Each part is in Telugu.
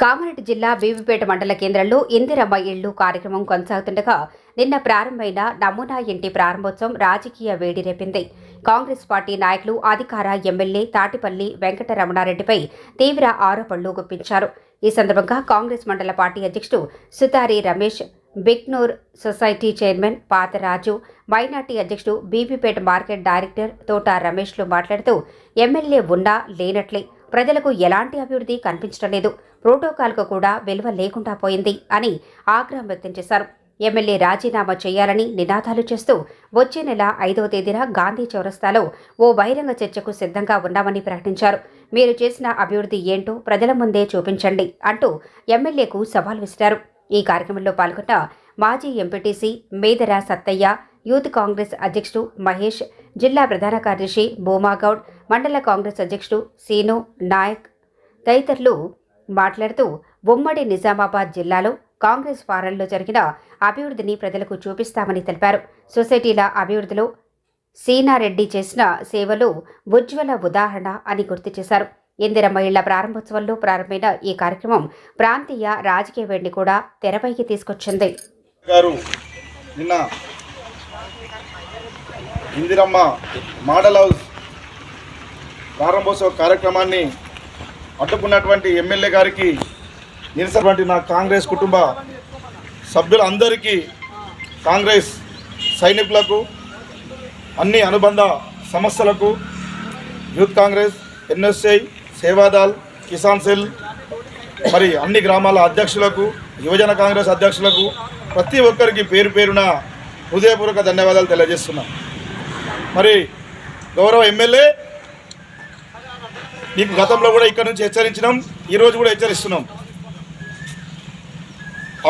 కామారెడ్డి జిల్లా బీబీపేట మండల కేంద్రంలో ఇందిరమ్మ ఇళ్ళు కార్యక్రమం కొనసాగుతుండగా నిన్న ప్రారంభమైన నమూనా ఇంటి ప్రారంభోత్సవం రాజకీయ వేడి రేపింది. కాంగ్రెస్ పార్టీ నాయకులు అధికార ఎమ్మెల్యే తాటిపల్లి వెంకటరమణారెడ్డిపై తీవ్ర ఆరోపణలు గుప్పించారు. ఈ సందర్భంగా కాంగ్రెస్ మండల పార్టీ అధ్యక్షుడు Sutari Ramesh Bignoor society chairman Patharaju minority అధ్యక్షుడు బీబీపేట మార్కెట్ డైరెక్టర్ తోట రమేష్లు మాట్లాడుతూ ఎమ్మెల్యే ఉన్నా లేనట్లే ప్రజలకు ఎలాంటి అభివృద్ధి కనిపించడం లేదు. ప్రోటోకాల్కు కూడా విలువ లేకుండా పోయింది అని ఆగ్రహం వ్యక్తం చేశారు. ఎమ్మెల్యే రాజీనామా చేయాలని నినాదాలు చేస్తూ వచ్చే నెల ఐదవ తేదీన గాంధీ చౌరస్తాలో ఓ బహిరంగ చర్చకు సిద్ధంగా ఉన్నామని ప్రకటించారు. మీరు చేసిన అభివృద్ధి ఏంటో ప్రజల ముందే చూపించండి అంటూ ఎమ్మెల్యేకు సవాల్ విసిరారు. ఈ కార్యక్రమంలో పాల్గొన్న మాజీ ఎంపీటీసీ మేదర సత్తయ్య యూత్ కాంగ్రెస్ అధ్యక్షుడు మహేష్ జిల్లా ప్రధాన కార్యదర్శి భూమాగౌడ్ మండల కాంగ్రెస్ అధ్యక్షుడు సీను నాయక్ తదితరులు మాట్లాడుతూ ఉమ్మడి నిజామాబాద్ జిల్లాలో కాంగ్రెస్ ఫారంలో జరిగిన అభివృద్ధిని ప్రజలకు చూపిస్తామని తెలిపారు. సొసైటీల అభివృద్ధిలో సీనారెడ్డి చేసిన సేవలు ఉజ్వల ఉదాహరణ అని గుర్తు చేశారు. ఇందిరమ్మ ఇళ్ళ ప్రారంభోత్సవంలో ప్రారంభమైన ఈ కార్యక్రమం ప్రాంతీయ రాజకీయ వేడిని కూడా తెరపైకి తీసుకొచ్చింది. గారు నిన్న ఇందిరమ్మ మోడల్ హౌస్ ప్రారంభోత్సవ కార్యక్రమాన్ని అడ్డుకున్నటువంటి ఎమ్మెల్యే గారికి నిరసనటువంటి నా కాంగ్రెస్ కుటుంబ సభ్యులందరికీ కాంగ్రెస్ సైనికులకు అన్ని అనుబంధ సంస్థలకు youth Congress NSI Sevadal Kisan cell మరి అన్ని గ్రామాల అధ్యక్షులకు యువజన కాంగ్రెస్ అధ్యక్షులకు ప్రతి ఒక్కరికి పేరు పేరున హృదయపూర్వక ధన్యవాదాలు తెలియజేస్తున్నా మరి గౌరవ ఎమ్మెల్యే మీకు గతంలో కూడా ఇక్కడ నుంచి హెచ్చరించినాం ఈరోజు కూడా హెచ్చరిస్తున్నాం.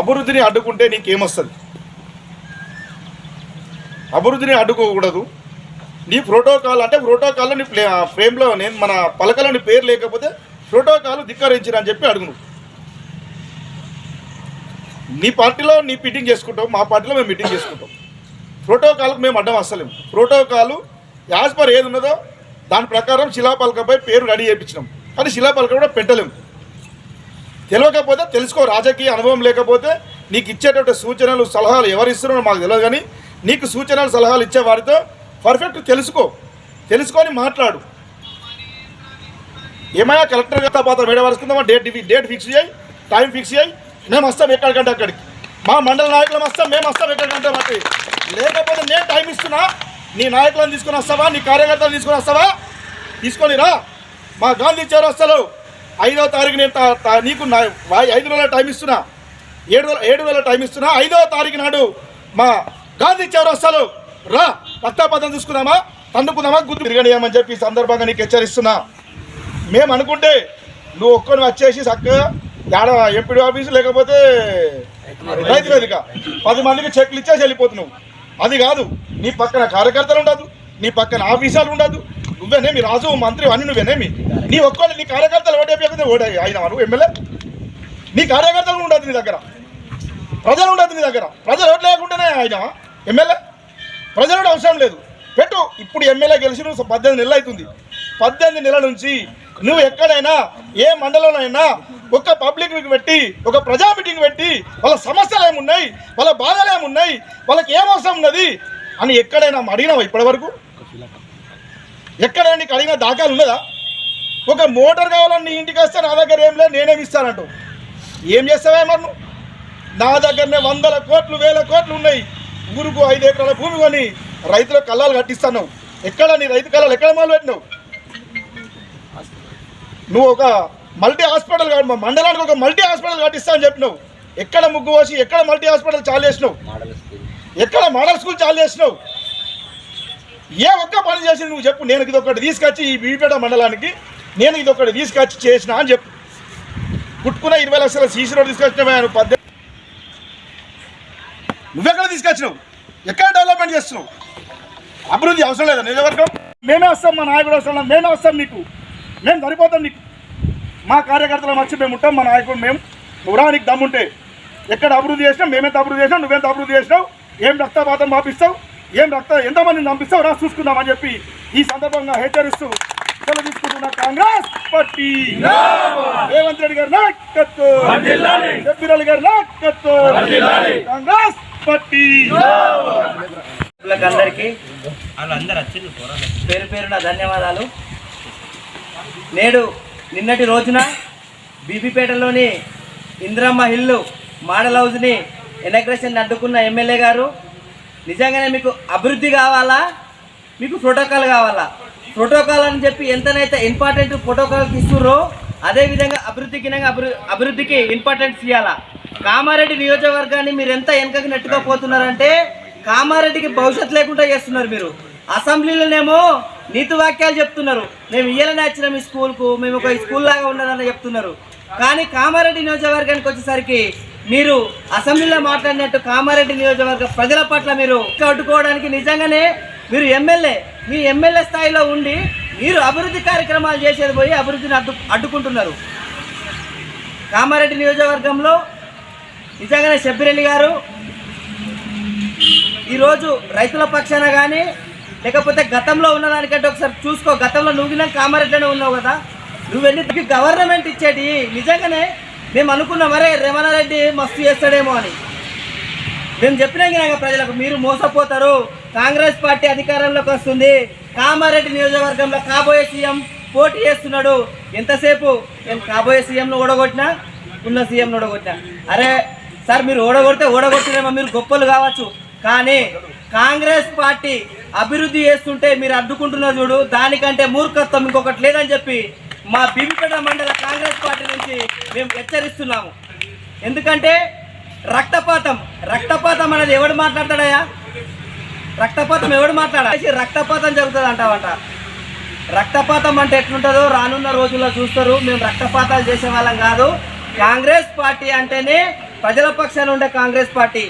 అభివృద్ధిని అడ్డుకుంటే నీకేమొస్తుంది? అభివృద్ధిని అడ్డుకోకూడదు. నీ ప్రోటోకాల్ అంటే ప్రోటోకాల్లో నీ ఫ్రేమ్లో నేను మన పలకలో నీ పేరు లేకపోతే ప్రోటోకాల్ ధిక్కరించిన అని చెప్పి అడుగును. నీ పార్టీలో నీ మీటింగ్ చేసుకుంటాం మా పార్టీలో మేము మీటింగ్ చేసుకుంటాం. ప్రోటోకాల్కు మేము అడ్డం వస్తలేము ప్రోటోకాలు యాజ్ పర్ ఏది ఉన్నదో దాని ప్రకారం శిలాపలకపై పేరు రెడీ చేయించినాం. కానీ శిలాపలక కూడా పెట్టలేము తెలియకపోతే తెలుసుకో రాజకీయ అనుభవం లేకపోతే నీకు ఇచ్చేటువంటి సూచనలు సలహాలు ఎవరు ఇస్తున్నారో మాకు తెలియదు కానీ నీకు సూచనలు సలహాలు ఇచ్చే వారితో పర్ఫెక్ట్ తెలుసుకో. తెలుసుకొని మాట్లాడు. ఏమైనా కలెక్టర్ గారితో పాత మేడ వరుసుకుందామా డేట్ డేట్ ఫిక్స్ చేయి టైం ఫిక్స్ చేయి. మేము వస్తాం ఎక్కడికంటే అక్కడికి. మా మండల నాయకులం వస్తాం మేము వస్తాం ఎక్కడికంటే మాకు లేకపోతే నేను టైం ఇస్తున్నా. నీ నాయకులను తీసుకొని వస్తావా? నీ కార్యకర్తలు తీసుకొని వస్తావా? తీసుకొని రా. మా గాంధీ చౌరస్తాలో ఐదో తారీఖు నేను నీకు ఐదు వేల టైం ఇస్తున్నా. ఏడు వేల ఏడు వేల టైం ఇస్తున్నా. ఐదో తారీఖు నాడు మా గాంధీ చౌరస్తాలో రా. రక్తపాతం చూసుకుందామా? తండుకుందామా గుర్తు తిరగనియమని చెప్పి ఈ సందర్భంగా నీకు హెచ్చరిస్తున్నా. మేము అనుకుంటే నువ్వు ఒక్కని వచ్చేసి చక్కగా ఆడ ఎంపీడీ ఆఫీసు లేకపోతే రైతు వేదిక. పది మందికి చెక్లు ఇచ్చేసి వెళ్ళిపోతున్నావు. అది కాదు. నీ పక్కన కార్యకర్తలు ఉండదు నీ పక్కన ఆఫీసర్లు ఉండదు. నువ్వేనేమి రాజు మంత్రి అన్ని నువ్వేనేమి? నీ ఒక్కళ్ళు నీ కార్యకర్తలు ఓటేపియకపోతే ఓటే అయినా నువ్వు ఎమ్మెల్యే? నీ కార్యకర్తలు ఉండదు నీ దగ్గర. ప్రజలు ఉండదు నీ దగ్గర. ప్రజలు ఓట్లు లేకుండానే ఆయన ఎమ్మెల్యే? ప్రజలు కూడా అవసరం లేదు. పెట్టు. ఇప్పుడు ఎమ్మెల్యే గెలిచి నువ్వు పద్దెనిమిది నెలలు అవుతుంది. పద్దెనిమిది నెలల నుంచి నువ్వు ఎక్కడైనా ఏ మండలంలోనైనా ఒక పబ్లిక్ మీటింగ్ పెట్టి ఒక ప్రజా మీటింగ్ పెట్టి వాళ్ళ సమస్యలు ఏమున్నాయి? వాళ్ళ బాధలు ఏమున్నాయి? వాళ్ళకి ఏం అవసరం ఉన్నది? అని ఎక్కడైనా అడిగినావా ఇప్పటివరకు? ఎక్కడైనా నీకు అడిగిన దాఖలు ఉన్నదా? ఒక మోటార్ కావాలని నీ ఇంటికి వస్తే నా దగ్గర ఏం లేదు నేనేమి ఇస్తానంటూ. ఏం చేస్తావే మరి నువ్వు? నా దగ్గరనే వందల కోట్లు వేల కోట్లు ఉన్నాయి. ఊరుకు ఐదు ఎకరాల భూమి కొని రైతుల కళ్ళాలు కట్టిస్తాను ఎక్కడ నీ రైతు కళ్ళాలు ఎక్కడ మొదలు పెట్టినావు? నువ్వు ఒక మల్టీ హాస్పిటల్ మా మండలానికి ఒక మల్టీ హాస్పిటల్ కట్టిస్తా అని చెప్పినావు. ఎక్కడ ముగ్గు పోసి ఎక్కడ మల్టీ హాస్పిటల్ చాలు చేసినావు? ఎక్కడ మోడల్ స్కూల్ చాలు చేసినావు? ఏ ఒక్క పని చేసిన నువ్వు చెప్పు. నేను ఇది ఒకటి తీసుకొచ్చి ఈ బీపేట మండలానికి నేను ఇది ఒకటి తీసుకొచ్చి చేసిన అని చెప్పు. పుట్టుకున్న ఇరవై లక్షల సీసీ రోడ్ తీసుకొచ్చినావా నువ్వు పద్దెనిమిది నువ్వెక్కడ తీసుకొచ్చినావు? ఎక్కడ డెవలప్మెంట్ చేస్తున్నావు? అభివృద్ధి అవసరం లేదా నిజవర్గం మేమే వస్తాం మా నాయకుడు అవసరం మేమే వస్తాం నీకు మేము సరిపోతాం నీకు మా కార్యకర్తలు వచ్చి మేము ఉంటాం మా నాయకుడు మేము. నువ్వు నీకు దమ్ముంటే. ఎక్కడ అభివృద్ధి చేసినావు మేమెంత అభివృద్ధి చేసినావు నువ్వెంత అభివృద్ధి చేసినావు? ఏం రక్తపాతం పాపిస్తావు? ఏం రక్త ఎంతమందిని పంపిస్తావు రా చూసుకుందామని చెప్పి ఈ సందర్భంగా హెచ్చరిస్తూ సెలవు తీసుకుంటున్న కాంగ్రెస్ పార్టీ. రేవంత్ రెడ్డి గారి నాయకత్వం. షబ్బీర్ గారి నాయకత్వం. కాంగ్రెస్ పార్టీ. అందరికీ పేరు పేరున ధన్యవాదాలు. నేడు నిన్నటి రోజున బీబీపేటలోని ఇందిరమ్మ హిల్లు మోడల్ హౌస్ని ఇనాగ్రేషన్ అడ్డుకున్న ఎమ్మెల్యే గారు నిజంగానే మీకు అభివృద్ధి కావాలా? మీకు ప్రోటోకాల్ కావాలా? ప్రోటోకాల్ అని చెప్పి ఎంతనైతే ఇంపార్టెంట్ ప్రోటోకాల్ ఇస్తుర్రో అదేవిధంగా అభివృద్ధికి అభివృద్ధికి ఇంపార్టెన్స్ ఇవ్వాలా కామారెడ్డి నియోజకవర్గాన్ని మీరు ఎంత వెనకకి నెట్టుకోపోతున్నారంటే కామారెడ్డికి భవిష్యత్తు లేకుండా చేస్తున్నారు మీరు. అసెంబ్లీలోనేమో నీతి వాక్యాలు చెప్తున్నారు. మేము ఇయ్యాలని వచ్చినాం ఈ స్కూల్కు మేము ఒక స్కూల్ లాగా ఉన్నదని చెప్తున్నారు. కానీ కామారెడ్డి నియోజకవర్గానికి వచ్చేసరికి మీరు అసెంబ్లీలో మాట్లాడినట్టు కామారెడ్డి నియోజకవర్గ ప్రజల పట్ల మీరు అడ్డుకోవడానికి నిజంగానే మీరు ఎమ్మెల్యే మీ ఎమ్మెల్యే స్థాయిలో ఉండి మీరు అభివృద్ధి కార్యక్రమాలు చేసేది పోయి అభివృద్ధిని అడ్డు అడ్డుకుంటున్నారు. కామారెడ్డి నియోజకవర్గంలో నిజంగానే శబ్బిరెల్లి గారు ఈరోజు రైతుల పక్షాన కానీ లేకపోతే గతంలో ఉన్నదానికంటే ఒకసారి చూసుకో గతంలో నువ్వు కామారెడ్డిలోనే ఉన్నావు కదా నువ్వు వెళ్ళి గవర్నమెంట్ ఇచ్చేటి నిజంగానే మేము అనుకున్నాం మరే రేవణారెడ్డి మస్తు చేస్తాడేమో అని. మేము చెప్పినాం కదా ప్రజలకు మీరు మోసపోతారు కాంగ్రెస్ పార్టీ అధికారంలోకి వస్తుంది కామారెడ్డి నియోజకవర్గంలో కాబోయే సీఎం పోటీ చేస్తున్నాడు. ఎంతసేపు? నేను కాబోయే సీఎంను ఓడగొట్టినా ఉన్న సీఎంను ఓడగొట్టినా. అరే సార్ మీరు ఓడగొడితే ఓడగొట్టినేమో మీరు గొప్పలు కావచ్చు. కానీ కాంగ్రెస్ పార్టీ అభివృద్ధి చేస్తుంటే మీరు అడ్డుకుంటున్న చూడు దానికంటే మూర్ఖత్వం ఇంకొకటి లేదని చెప్పి మా భీమిపేట మండల కాంగ్రెస్ పార్టీ నుంచి మేము హెచ్చరిస్తున్నాము. ఎందుకంటే రక్తపాతం రక్తపాతం అనేది ఎవడు మాట్లాడతాడయ్యా? రక్తపాతం ఎవడు మాట్లాడాలి రక్తపాతం జరుగుతుంది అంటావంట. రక్తపాతం అంటే ఎట్లుంటుందో రానున్న రోజుల్లో చూస్తారు. మేము రక్తపాతాలు చేసే వాళ్ళం కాదు. కాంగ్రెస్ పార్టీ అంటేనే ప్రజల పక్షాన ఉండే కాంగ్రెస్ పార్టీ.